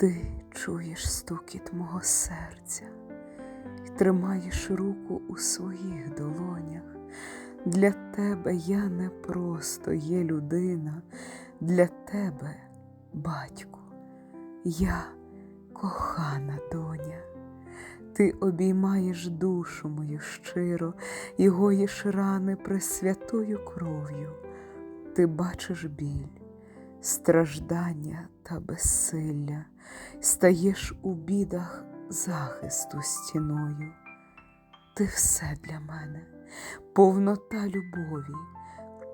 Ти чуєш стукіт мого серця і тримаєш руку у своїх долонях. Для тебе я не просто є людина, для тебе, батьку, я кохана доня. Ти обіймаєш душу мою щиро і гоїш рани пресвятою кров'ю. Ти бачиш біль, страждання та безсилля, стаєш у бідах захисту стіною. Ти все для мене, повнота любові,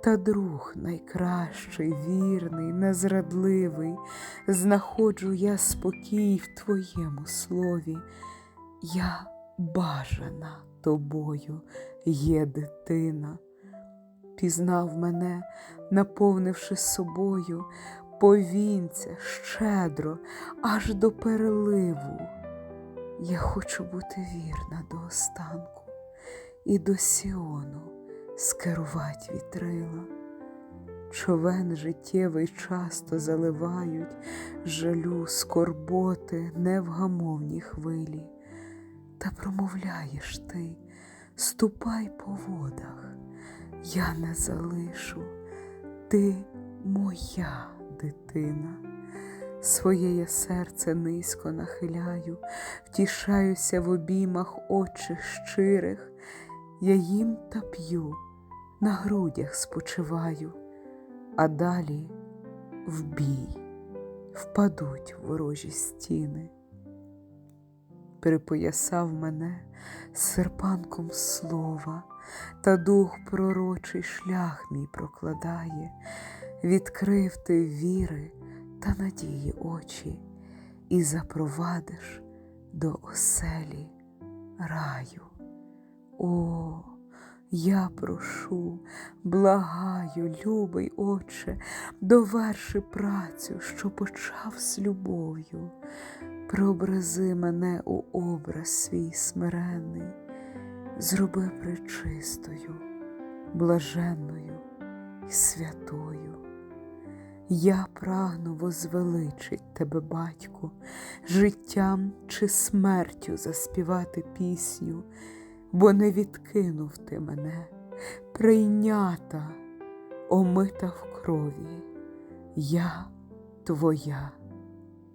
та друг найкращий, вірний, незрадливий, знаходжу я спокій в твоєму слові. Я бажана тобою, є дитина, пізнав мене, наповнивши собою, повінця щедро, аж до переливу. Я хочу бути вірна до останку і до Сіону скерувати вітрила. Човен життєвий часто заливають жалю, скорботи, невгамовні хвилі. Та промовляєш ти, ступай по водах, я не залишу, ти моя дитина. Своє я серце низько нахиляю, втішаюся в обіймах очих щирих, я їм та п'ю, на грудях спочиваю, а далі в бій впадуть ворожі стіни. Перепоясав мене серпанком слова, та дух пророчий шлях мій прокладає, відкрив ти віри та надії очі, і запровадиш до оселі раю. О, я прошу, благаю, любий Отче, доверши працю, що почав з любов'ю. Преобрази мене у образ свій смиренний, зроби пречистою, блаженною і святою. Я прагну возвеличить тебе, батьку, життям чи смертю заспівати пісню, бо не відкинув ти мене, прийнята, омита в крові, я твоя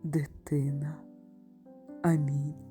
дитина. Амінь.